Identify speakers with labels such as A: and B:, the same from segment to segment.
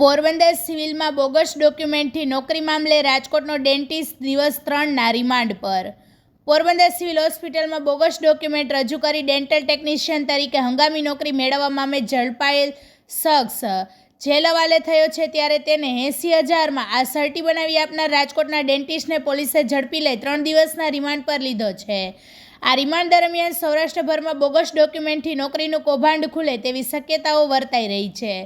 A: પોરબંદર સિવિલમાં બોગસ ડોક્યુમેન્ટથી નોકરી મામલે રાજકોટનો ડેન્ટિસ્ટ દિવસ ત્રણના રિમાન્ડ પર. પોરબંદર સિવિલ હોસ્પિટલમાં બોગસ ડોક્યુમેન્ટ રજૂ કરી ડેન્ટલ ટેકનિશિયન તરીકે હંગામી નોકરી મેળવવા મામે ઝડપાયેલ શખ્સ. જેલ હવાલે થયો છે ત્યારે તેને એંસી હજારમાં આ સર્ટી બનાવી આપનાર રાજકોટના ડેન્ટિસ્ટને પોલીસે ઝડપી લઈ ત્રણ દિવસના રિમાન્ડ પર લીધો છે. આ રિમાન્ડ દરમિયાન સૌરાષ્ટ્રભરમાં બોગસ ડોક્યુમેન્ટથી નોકરીનું કૌભાંડ ખુલે તેવી શક્યતાઓ વર્તાઈ રહી છે.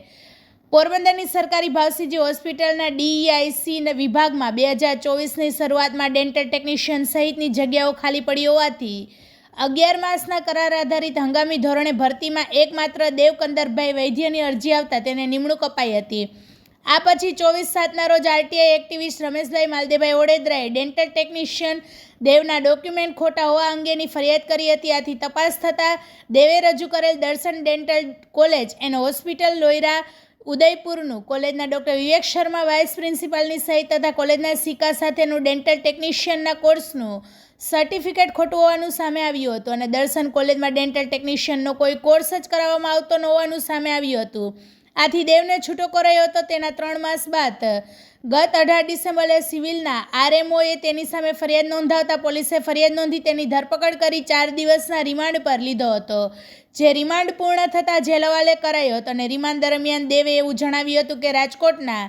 A: પોરબંદરની સરકારી ભાવસીજી હોસ્પિટલના ડીઈઆઈસી વિભાગમાં બે હજાર ચોવીસની શરૂઆતમાં ડેન્ટલ ટેકનિશિયન સહિતની જગ્યાઓ ખાલી પડી હોવાથી અગિયાર માસના કરાર આધારિત હંગામી ધોરણે ભરતીમાં એકમાત્ર દેવકંદરભાઈ વૈદ્યની અરજી આવતા તેને નિમણૂક અપાઈ હતી. આ પછી ચોવીસ સાતના રોજ આરટીઆઈ એક્ટિવિસ્ટ રમેશભાઈ માલદેભાઈ ઓડેદરાએ ડેન્ટલ ટેકનિશિયન દેવના ડોક્યુમેન્ટ ખોટા હોવા અંગેની ફરિયાદ કરી હતી. આથી તપાસ થતાં દેવે રજૂ કરેલ Darshan dental college and hospital Loyara ઉદયપુરનું. કોલેજના ડૉક્ટર વિવેક શર્મા વાઇસ પ્રિન્સિપાલની સહિત તથા કોલેજના સિકા સાથેનું ડેન્ટલ ટેકનિશિયનના કોર્સનું સર્ટિફિકેટ ખોટું હોવાનું સામે આવ્યું હતું અને દર્શન કોલેજમાં ડેન્ટલ ટેકનિશિયનનો કોઈ કોર્સ જ કરાવવામાં આવતો ન હોવાનું સામે આવ્યું હતું. આથી દેવને છૂટો કરાયો હતો તેના ત્રણ માસ બાદ. ગત અઢાર ડિસેમ્બરે સિવિલના આરએમઓએ તેની સામે ફરિયાદ નોંધાવતા પોલીસે ફરિયાદ નોંધી તેની ધરપકડ કરી ચાર દિવસના રિમાન્ડ પર લીધો હતો. જે રિમાન્ડ પૂર્ણ થતાં જેલવાલે કરાયો હતો અને રિમાન્ડ દરમિયાન દેવે એવું જણાવ્યું હતું કે રાજકોટના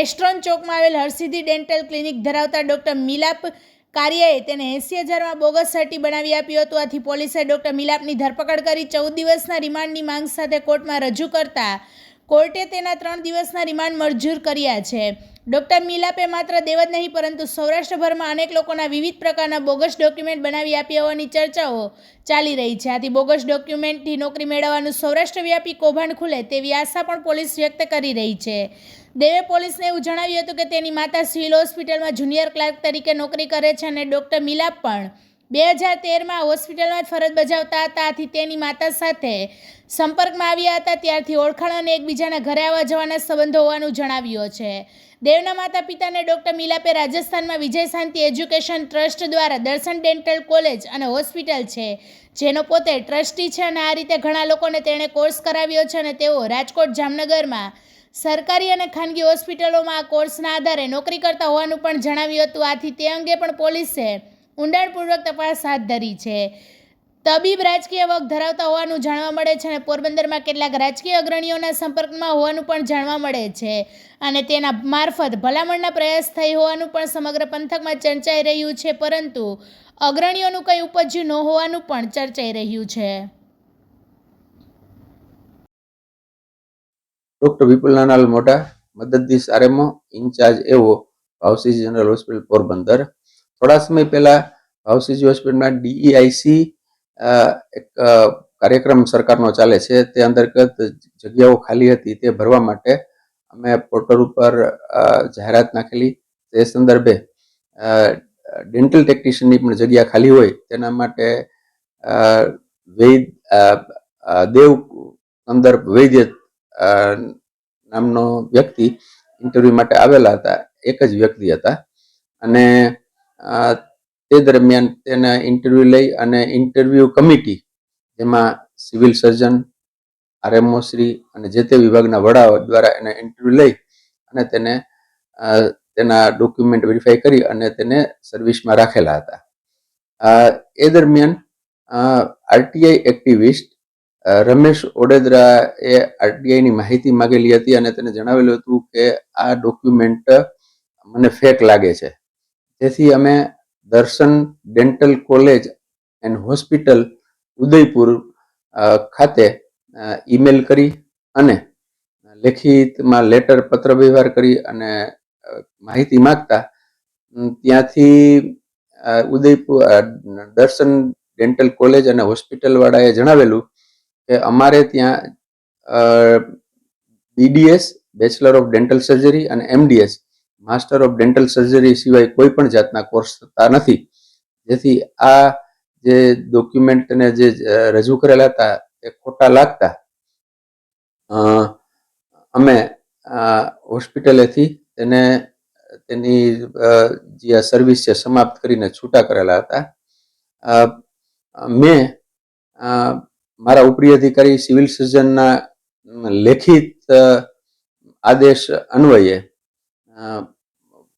A: એસ્ટ્રોન ચોકમાં આવેલ હરસિદ્ધિ ડેન્ટલ ક્લિનિક ધરાવતા ડૉક્ટર મિલાપ કાર્યએ તેને એંસી હજારમાં બોગસ સર્ટી બનાવી આપ્યું હતું. આથી પોલીસે ડૉક્ટર મિલાપની ધરપકડ કરી ચૌદ દિવસના રિમાન્ડની માંગ સાથે કોર્ટમાં રજૂ કરતા કોર્ટે તેના ત્રણ દિવસના રિમાન્ડ મંજૂર કર્યા છે. ડૉક્ટર મિલાપે માત્ર દેવ જ નહીં, પરંતુ સૌરાષ્ટ્રભરમાં અનેક લોકોના વિવિધ પ્રકારના બોગસ ડોક્યુમેન્ટ બનાવી આપ્યા હોવાની ચર્ચાઓ ચાલી રહી છે. આથી બોગસ ડોક્યુમેન્ટથી નોકરી મેળવવાનું સૌરાષ્ટ્રવ્યાપી કૌભાંડ ખુલે તેવી આશા પણ પોલીસ વ્યક્ત કરી રહી છે. દેવે પોલીસને એવું જણાવ્યું હતું કે તેની માતા સિવિલ હોસ્પિટલમાં જુનિયર ક્લાર્ક તરીકે નોકરી કરે છે અને ડૉક્ટર મિલાપ પણ બે હજાર તેરમાં હોસ્પિટલમાં જ ફરજ બજાવતા હતા. આથી તેની માતા સાથે સંપર્કમાં આવ્યા હતા. ત્યારથી ઓળખાણ અને એકબીજાના ઘરે આવવા જવાના સંબંધો હોવાનું જણાવ્યું છે. દેવના માતા પિતાને ડૉક્ટર મિલાપે રાજસ્થાનમાં વિજય શાંતિ એજ્યુકેશન ટ્રસ્ટ દ્વારા દર્શન ડેન્ટલ કોલેજ અને હોસ્પિટલ છે, જેનો પોતે ટ્રસ્ટી છે અને આ રીતે ઘણા લોકોને તેણે કોર્સ કરાવ્યો છે અને તેઓ રાજકોટ, જામનગરમાં સરકારી અને ખાનગી હોસ્પિટલોમાં આ કોર્સના આધારે નોકરી કરતા હોવાનું પણ જણાવ્યું હતું. આથી તે અંગે પણ પોલીસે ઊંડાણપૂર્વક તપાસ હાથ ધરી છે. તબીબ રાજકીય વગ ધરાવતા હોવાનું જાણવા મળે છે અને પોરબંદરમાં કેટલાક રાજકીય અગ્રણીઓના સંપર્કમાં હોવાનું પણ જાણવા મળે છે. અને તેના મારફત ભલામણના પ્રયાસ થઈ હોવાનું પણ સમગ્ર પંથકમાં ચર્ચાઈ રહ્યું છે, પરંતુ અગ્રણીઓનું કંઈ ઉપજ્યું ન હોવાનું પણ ચર્ચાઈ રહ્યું છે.
B: ડોક્ટર વિપુલ નાનાલ મોટા મદદનીશ આરએમઓ, ઇન્ચાર્જ એવો ભાવસી જનરલ હોસ્પિટલ પોરબંદર. થોડા સમય પહેલા ભાવસીજી હોસ્પિટલમાં ડીઈઆઈસી એક કાર્યક્રમ સરકારનો ચાલે છે. તે અંતર્ગત જગ્યાઓ ખાલી હતી તે ભરવા માટે અમે પોર્ટલ ઉપર જાહેરાત નાખેલી. તે સંદર્ભે ડેન્ટલ ટેકનિશિયનની પણ જગ્યા ખાલી હોય તેના માટે વૈદ દેવ સંદર્ભ વૈદ્ય નામનો વ્યક્તિ ઇન્ટરવ્યૂ માટે આવેલા હતા. એક જ વ્યક્તિ હતા. અને તે દરમિયાન તેના ઇન્ટરવ્યૂ લઈ અને ઇન્ટરવ્યૂ કમિટી જેમાં સિવિલ સર્જન આરએમઓ શ્રી અને જે તે વિભાગના વડાઓ દ્વારા એને ઇન્ટરવ્યૂ લઈ અને તેને તેના ડોક્યુમેન્ટ વેરીફાઈ કરી અને તેને સર્વિસમાં રાખેલા હતા. એ દરમિયાન આરટીઆઈ એક્ટિવિસ્ટ રમેશ ઓડેદરા એ આરટીઆઈની માહિતી માંગેલી હતી અને તેને જણાવેલું હતું કે આ ડોક્યુમેન્ટ મને ફેક લાગે છે. તેથી અમે Darshan dental college and hospital Udaipur ખાતે ઈમેલ કરી અને લેખિતમાં લેટર પત્ર વ્યવહાર કરી અને માહિતી માંગતા. ત્યાંથી ઉદયપુર દર્શન ડેન્ટલ કોલેજ અને હોસ્પિટલવાળાએ જણાવેલું કે અમારે ત્યાં BDS bachelor of dental surgery અને MDS master of dental surgery સિવાય કોઈ પણ જાતના કોર્સ થતા નથી. જેથી આ જે ડોક્યુમેન્ટને જે રજૂ કરેલા હતા એ ખોટા લાગતા. અમે હોસ્પિટલેથી તેને, તેની જે આ સર્વિસ છે સમાપ્ત કરીને છૂટા કરેલા હતા. મેં મારા ઉપરી અધિકારી સિવિલ સર્જનના લેખિત આદેશ અન્વયે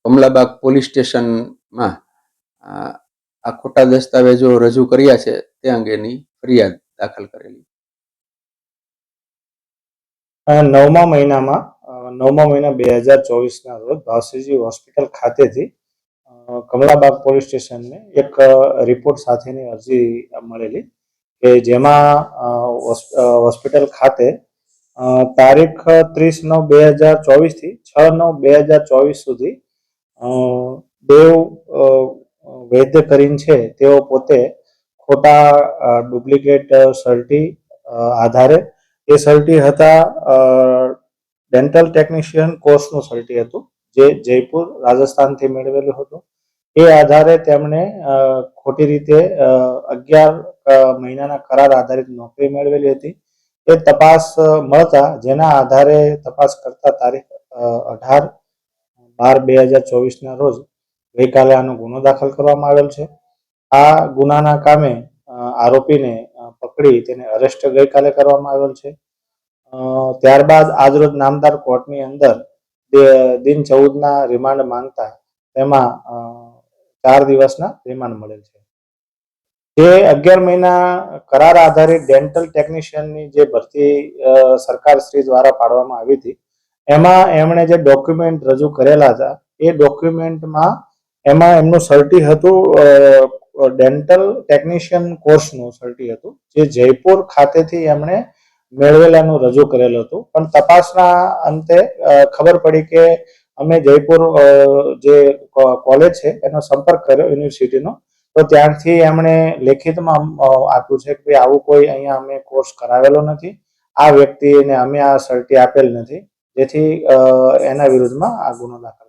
B: કમલાબાગ પોલીસ સ્ટેશનમાં આ ખોટા દસ્તાવેજો રજૂ કર્યા છે તે અંગેની ફરિયાદ દાખલ કરેલી.
C: નવમા મહિનામાં નવમા મહિના બે હજાર ચોવીસના રોજ ભાવસીજી હોસ્પિટલ ખાતેથી કમલાબાગ પોલીસ સ્ટેશનને એક રિપોર્ટ સાથેની અરજી મળેલી કે જેમાં હોસ્પિટલ ખાતે તારીખ ત્રીસ નવ બે હજાર ચોવીસથી છ નવ બે હજાર ચોવીસ સુધી દેવ વૈદ્ય કરીને છે, તેઓ પોતે ખોટા ડુપ્લિકેટ સર્ટી આધારે. એ સર્ટી હતા ડેન્ટલ ટેકનિશિયન કોર્સનું સર્ટી હતું, જે જયપુર, રાજસ્થાનથી મેળવેલું હતું. એ આધારે તેમણે ખોટી રીતે અગિયાર મહિનાના કરાર આધારિત નોકરી મેળવેલી હતી. એ તપાસ મળતા, જેના આધારે તપાસ કરતા તારીખ અઢાર બાર બે હજાર ચોવીસના રોજ ગઈકાલે આનો ગુનો દાખલ કરવામાં આવેલ છે. આ ગુનાના કામે આરોપીને પકડી તેને અરેસ્ટ ગઈકાલે કરવામાં આવેલ છે. ત્યારબાદ આજરોજ નામદાર કોર્ટની અંદર દિન ચૌદના રિમાન્ડ માંગતા તેમાં ચાર દિવસના રિમાન્ડ મળેલ છે. જે અગિયાર મહિના કરાર આધારિત ડેન્ટલ ટેકનિશિયનની જે ભરતી સરકાર શ્રી દ્વારા પાડવામાં આવી હતી, એમાં એમણે જે ડોક્યુમેન્ટ રજૂ કરેલા હતા, એ ડોક્યુમેન્ટમાં એમાં એમનું સર્ટી હતું ડેન્ટલ ટેકનિશિયન કોર્સનું સર્ટી હતું, જે જયપુર ખાતેથી એમણે મેળવેલાનું રજૂ કરેલું હતું. પણ તપાસના અંતે ખબર પડી કે અમે જયપુર જે કોલેજ છે, એનો સંપર્ક કર્યો યુનિવર્સિટીનો તો ત્યારથી એમણે લેખિતમાં આપ્યું છે કે આવું કોઈ અહીંયા અમે કોર્સ કરાવેલો નથી. આ વ્યક્તિને અમે આ સર્ટી આપેલ નથી. જેથી એના વિરુદ્ધમાં આ ગુનો દાખલ